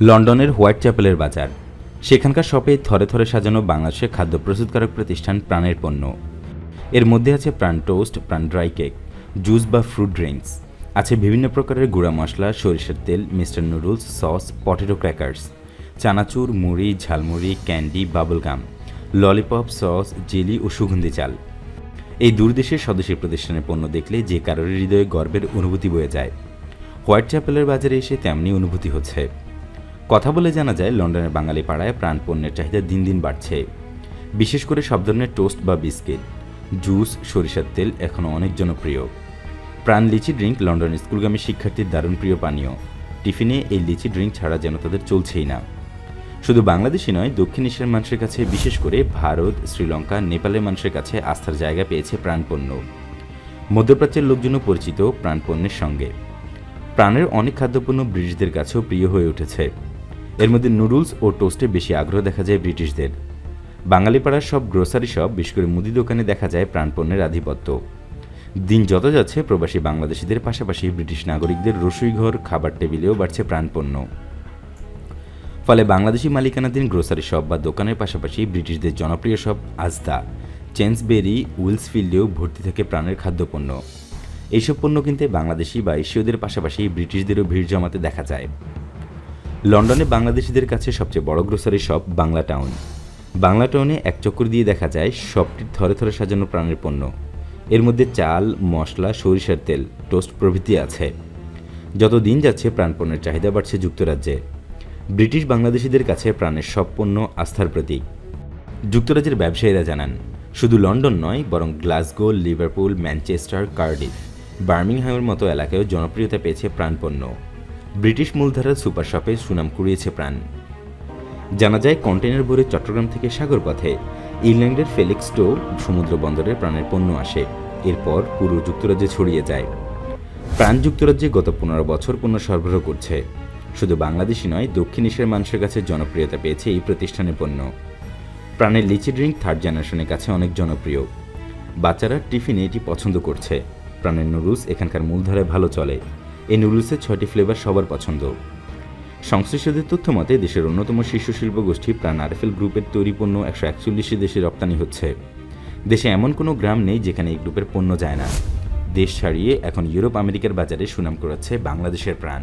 লন্ডনের হোয়াইট চ্যাপেলের বাজার। সেখানকার শপে থরে থরে সাজানো বাংলাদেশের খাদ্য প্রস্তুতকারক প্রতিষ্ঠান প্রাণের পণ্য। এর মধ্যে আছে Pran toast, Pran dry cake, juice বা ফ্রুট ড্রিঙ্কস। আছে বিভিন্ন প্রকারের গুঁড়া মশলা, সরিষার তেল mister noodles sauce, potato crackers. চানাচুর, মুড়ি, jhalmuri, candy bubblegum lollipop, sauce, jelly ও সুগন্ধি চাল। এই দূরদেশের স্বদেশী প্রতিষ্ঠানের পণ্য দেখলে যে কারোর হৃদয়ে গর্বের অনুভূতি বয়ে যায়। হোয়াইট চ্যাপেলের বাজারে এসে তেমনি অনুভূতি হচ্ছে। কথা বলে জানা যায়, লন্ডনের বাঙালি পাড়ায় প্রাণ পণ্যের চাহিদা দিন দিন বাড়ছে। বিশেষ করে সব ধরনের টোস্ট বা বিস্কিট, জুস, সরিষার তেল এখনও অনেক জনপ্রিয়। প্রাণ লিচি ড্রিঙ্ক লন্ডনের স্কুলগামী শিক্ষার্থীর দারুণ প্রিয় পানীয়। টিফিনে এই লিচি ড্রিঙ্ক ছাড়া যেন তাদের চলছেই না। শুধু বাংলাদেশি নয়, দক্ষিণ এশিয়ার মানুষের কাছে, বিশেষ করে ভারত, শ্রীলঙ্কা, নেপালের মানুষের কাছে আস্থার জায়গা পেয়েছে প্রাণপণ্য মধ্যপ্রাচ্যের লোকজনও পরিচিত প্রাণপণ্যের সঙ্গে। প্রাণের অনেক খাদ্যপণ্য ব্রিটিশদের কাছেও প্রিয় হয়ে উঠেছে। এর মধ্যে নুডলস ও টোস্টে বেশি আগ্রহ দেখা যায় ব্রিটিশদের। বাঙালি পাড়ার সব গ্রোসারি শপ বিশেষ করে মুদি দোকানে দেখা যায় প্রাণপণ্যের আধিপত্য। দিন যত যাচ্ছে, প্রবাসী বাংলাদেশিদের পাশাপাশি ব্রিটিশ নাগরিকদের রসুইঘর খাবার টেবিলেও বাড়ছে প্রাণপণ্য। ফলে বাংলাদেশি মালিকানাধীন গ্রোসারি শপ বা দোকানের পাশাপাশি ব্রিটিশদের জনপ্রিয় শপ আজদা চেন্সবেরি, উইলসফিল্ডেও ভর্তি থাকে প্রাণের খাদ্যপণ্য। এইসব পণ্য কিনতে বাংলাদেশি বা এশীয়দের পাশাপাশি ব্রিটিশদেরও ভিড় জমাতে দেখা যায়। লন্ডনে বাংলাদেশিদের কাছে সবচেয়ে বড় grocery shop Bangla town Bangla টাউনে এক চক্কর দিয়ে দেখা যায় শপটির থরে থরে সাজানো প্রাণের পণ্য। এর মধ্যে চাল, মশলা, সরিষার তেল টোস্ট প্রভৃতি আছে। যত দিন যাচ্ছে প্রাণপণ্যের চাহিদা বাড়ছে যুক্তরাজ্যে। ব্রিটিশ বাংলাদেশিদের কাছে প্রাণের সব পণ্য আস্থার প্রতীক। যুক্তরাজ্যের ব্যবসায়ীরা জানান, শুধু লন্ডন নয়, বরং গ্লাসগো, লিভারপুল, ম্যানচেস্টার, কার্ডিফ, বার্মিংহামের মতো এলাকায়ও জনপ্রিয়তা পেয়েছে প্রাণপণ্য ব্রিটিশ মূলধারার সুপার শপে সুনাম কুড়িয়েছে প্রাণ। জানা যায় কন্টেনার ভরে চট্টগ্রাম থেকে সাগর পথে ইংল্যান্ডের ফেলিক্সটো সমুদ্র বন্দরে প্রাণের পণ্য আসে। এরপর পুরো যুক্তরাজ্যে ছড়িয়ে যায়। প্রাণ যুক্তরাজ্যে গত পনেরো বছর পণ্য সরবরাহ করছে। শুধু বাংলাদেশি নয়, দক্ষিণ এশিয়ার মানুষের কাছে জনপ্রিয়তা পেয়েছে এই প্রতিষ্ঠানের পণ্য। প্রাণের লিচি ড্রিঙ্ক থার্ড জেনারেশনের কাছে অনেক জনপ্রিয়। বাচ্চারা টিফিনে এটি পছন্দ করছে। প্রাণের নুডলস এখানকার মূলধারায় ভালো চলে। এই নুডলসের ছয়টি ফ্লেভার সবার পছন্দ। সংশ্লিষ্টদের তথ্য মতে, দেশের অন্যতম শীর্ষ শিল্প গোষ্ঠী প্রাণ আরএফএল গ্রুপের তৈরি পণ্য একশো একচল্লিশটি দেশে রপ্তানি হচ্ছে। দেশে এমন কোনো গ্রাম নেই যেখানে এই গ্রুপের পণ্য যায় না। দেশ ছাড়িয়ে এখন ইউরোপ, আমেরিকার বাজারে সুনাম করাচ্ছে বাংলাদেশের প্রাণ।